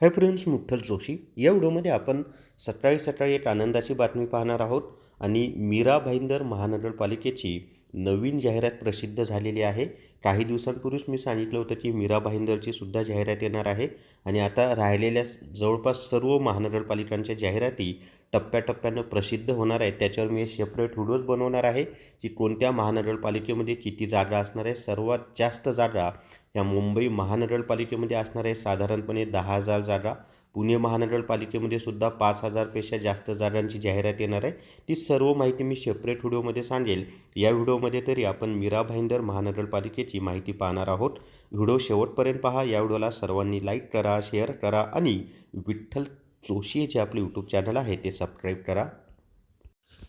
Hi friends मुठ्ठल Joshi या व्हिडिओमध्ये आपण सकाळी सकाळी एक आनंदाची बातमी पाहणार आहोत आणि मीरा भाईंदर महानगरपालिकेची नवीन जाहिरात प्रसिद्ध झालेली आहे. काही दिवसांपूर्वीच मी सांगितलं होतं की मीरा भाईंदरची सुद्धा जाहिरात येणार आहे आणि आता राहिलेल्या जवळपास सर्व महानगरपालिकांच्या जाहिराती टप्प्याटप्प्यानं प्रसिद्ध होणार आहे. त्याच्यावर मी सेपरेट व्हिडिओज बनवणार आहे की कोणत्या महानगरपालिकेमध्ये किती जागा असणार आहे. सर्वात जास्त जागा या मुंबई महानगरपालिकेमध्ये असणार आहे. साधारणपणे दहा हजार जागा. पुणे महानगरपालिकेमध्ये सुद्धा पाच हजारपेक्षा जास्त जागांची जाहिरात येणार आहे. ती सर्व माहिती मी सेपरेट व्हिडिओमध्ये सांगेल. या व्हिडिओमध्ये तरी आपण मीरा भाईंदर महानगरपालिकेची माहिती पाहणार आहोत. व्हिडिओ शेवटपर्यंत पहा. या व्हिडिओला सर्वांनी लाईक करा शेअर करा आणि विठ्ठल जोशी जे आपले यूट्यूब चॅनल आहे ते सबस्क्राईब करा.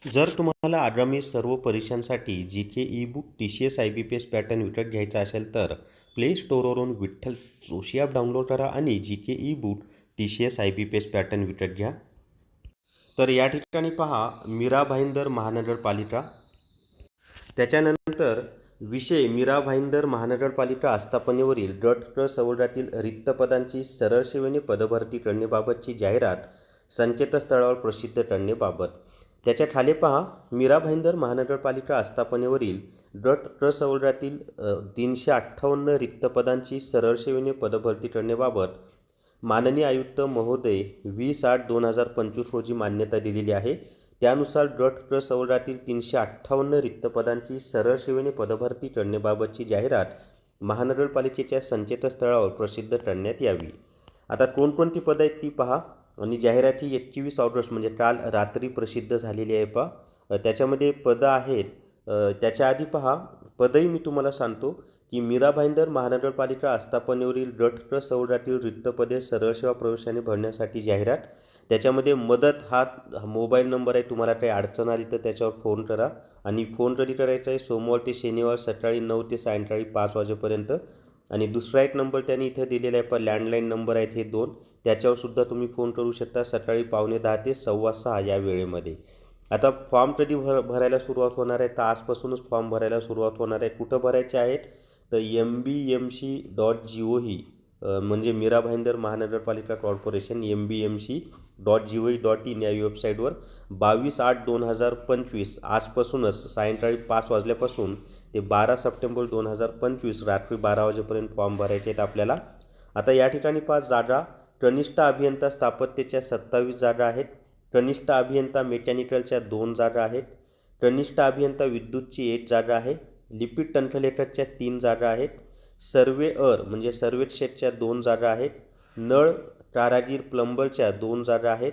जर तुम्हाला आगामी सर्व परीक्षांसाठी G K E book T C S I B P S pattern विकत घ्यायचा असेल तर प्ले स्टोअरवरून विठ्ठल जोशी ॲप डाउनलोड करा आणि G K E book T C S I B P S pattern विकत घ्या. तर या ठिकाणी पहा मीरा भाईंदर महानगरपालिका. त्याच्यानंतर विषय मीरा भाईंदर महानगरपालिका आस्थापनेवरील गट क सवर्गातील रिक्त पदांची सरळ सेवेने पदभरती करण्याबाबतची जाहिरात संकेतस्थळावर प्रसिद्ध करण्याबाबत त्याच्याखाली पहा मीरा भाईंदर महानगरपालिका आस्थापनेवरील गट क सवर्गातील तीनशे अठ्ठावन्न रिक्त पदांची सरळ सेवेने पदभरती करण्याबाबत माननीय आयुक्त महोदय वीस आठ दोन हजार पंचवीस रोजी मान्यता दिलेली आहे. त्यानुसार गट क सवलतातील तीनशे अठ्ठावन्न रिक्त पदांची सरळ सेवेने पदभरती करण्याबाबतची जाहिरात महानगरपालिकेच्या संकेतस्थळावर प्रसिद्ध करण्यात यावी. आता कोणकोणती पदं आहेत ती पहा. आणि जाहिरात ही एकवीस ऑगस्ट म्हणजे काल रात्री प्रसिद्ध झालेली आहे पहा. त्याच्यामध्ये पदं आहेत. त्याच्या आधी पहा. पदही मी तुम्हाला सांगतो की मीरा भाईंदर महानगरपालिका आस्थापनेवरील गट क सवलतातील रिक्त पदे सरळ सेवा प्रवेशाने भरण्यासाठी जाहिरात त्याच्यामध्ये मदत हा मोबाईल नंबर आहे. तुम्हाला काही अडचण आली तर त्याच्यावर फोन करा. आणि फोन कधी करायचा आहे सोमवार ते शनिवार सकाळी नऊ ते सायंकाळी पाच वाजेपर्यंत. आणि दुसरा एक नंबर त्यांनी इथं दिलेला आहे पण लँडलाईन नंबर आहेत हे दोन. त्याच्यावरसुद्धा तुम्ही फोन करू शकता सकाळी पावणे दहा ते सव्वा सहा या वेळेमध्ये. आता फॉर्म कधी भर भरायला सुरुवात होणार आहे? तर आजपासूनच फॉर्म भरायला सुरुवात होणार आहे. कुठं भरायचे आहेत? तर M B M C dot G O ही म्हणजे मीरा भाईंदर महानगरपालिका corporation M B M C dot G O dot in या वेबसाईटवर बावीस आठ दोन हजार पंचवीस आजपासूनच सायंकाळी पाच वाजल्यापासून ते बारा सप्टेंबर दोन हजार पंचवीस रात्री बारा वाजेपर्यंत फॉर्म भरायचे आहेत आपल्याला. आता या ठिकाणी पाच जागा कनिष्ठ अभियंता स्थापत्याच्या सत्तावीस जागा आहेत कनिष्ठ अभियंता मेकॅनिकलच्या दोन जागा आहेत कनिष्ठ अभियंता विद्युतची एक जागा आहे लिपिड टंठलेखकच्या तीन जागा आहेत सर्वेअर म्हणजे सर्वेक्षकच्या दोन जागा आहेत नळ कारागीर प्लंबरच्या दोन जागा आहेत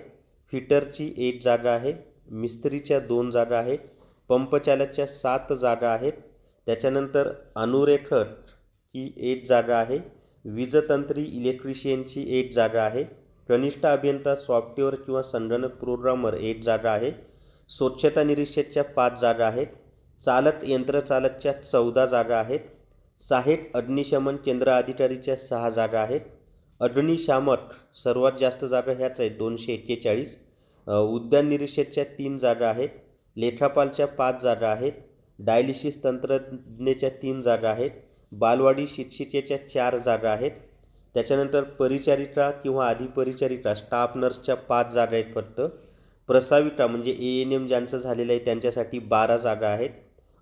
फिटरची एक जागा आहे मिस्त्रीच्या दोन जागा आहेत पंपचालकच्या सात जागा आहेत. त्याच्यानंतर अनुरेखक ही एक जागा आहे वीजतंत्री इलेक्ट्रिशियनची एक जागा आहे कनिष्ठ अभियंता सॉफ्टवेअर किंवा संगणक प्रोग्रामर एक जागा आहे स्वच्छता निरीक्षकच्या पाच जागा आहेत चालक यंत्रचालकच्या चौदा जागा आहेत सहाय्यक अग्निशमन केंद्र अधिकारीच्या सहा जागा आहेत अग्निशामक सर्वात जास्त जागा ह्याच आहेत दोनशे एक्केचाळीस. उद्यान निरीक्षकच्या तीन जागा आहेत लेखापालच्या पाच जागा आहेत डायलिसिस तंत्रज्ञेच्या तीन जागा आहेत बालवाडी शिक्षिकेच्या चार जागा आहेत. त्याच्यानंतर परिचारिका किंवा अधिपरिचारिका स्टाफ नर्सच्या पाच जागा आहेत फक्त. प्रसाविका म्हणजे ए एन एम ज्यांचं झालेलं आहे त्यांच्यासाठी बारा जागा आहेत.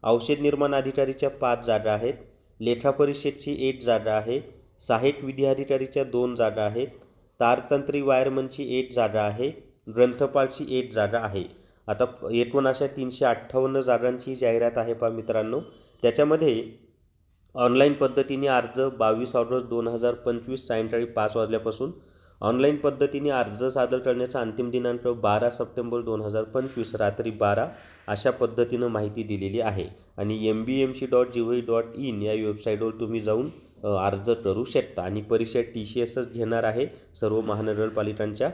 औषध निर्माण अधिकारीच्या पाच जागा आहेत. लेखापरिषदची एक जागा आहे. सहाय्यक विधी अधिकारीच्या दोन जागा आहेत. तारतंत्री वायरमनची एक जागा आहे. ग्रंथपालची एक जागा आहे. आता एकूण अशा तीनशे अठ्ठावन्न जागांची जाहिरात आहे पहा मित्रांनो. त्याच्यामध्ये ऑनलाईन पद्धतीने अर्ज बावीस ऑगस्ट दोन हजार पंचवीस सायंकाळी पाच वाजल्यापासून ऑनलाईन पद्धतीने अर्ज सादर करण्याचा अंतिम दिनांक बारा सप्टेंबर दोन हजार पंचवीस रात्री बारा अशा पद्धतीनं माहिती दिलेली आहे. आणि M B M C dot G V dot in या वेबसाईटवर तुम्ही जाऊन अर्ज करू शकता. आणि परीक्षा टी सी एसच घेणार आहे सर्व महानगरपालिकांच्या.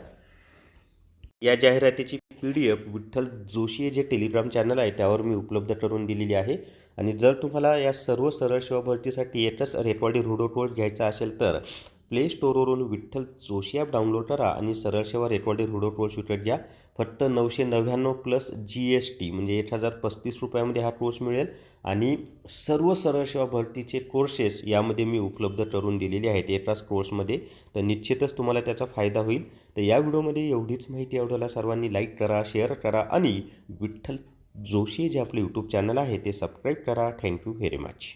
या जाहिरातीची P D F Vitthal Joshi जे टेलिग्राम चॅनल आहे त्यावर मी उपलब्ध करून दिलेली आहे. आणि जर तुम्हाला या सर्व सरळ सेवा भरतीसाठी एकच रेकॉर्डिंग रुडोटोळ घ्यायचा असेल तर प्ले स्टोअरवरून विठ्ठल जोशी ॲप डाउनलोड करा आणि सरळ सेवा रेकॉर्डेड व्हिडिओ कोर्स विकत घ्या. फक्त नऊशे नव्याण्णव प्लस जी एस टी म्हणजे एक हजार पस्तीस रुपयामध्ये हा कोर्स मिळेल. आणि सर्व सरळ सेवा भरतीचे कोर्सेस यामध्ये मी उपलब्ध करून दिलेले आहेत. एकाच कोर्समध्ये तर निश्चितच तुम्हाला त्याचा फायदा होईल. तर या व्हिडिओमध्ये एवढीच माहिती आवडला सर्वांनी लाईक करा शेअर करा आणि विठ्ठल जोशी जे आपले यूट्यूब चॅनल आहे ते सबस्क्राईब करा. Thank you very much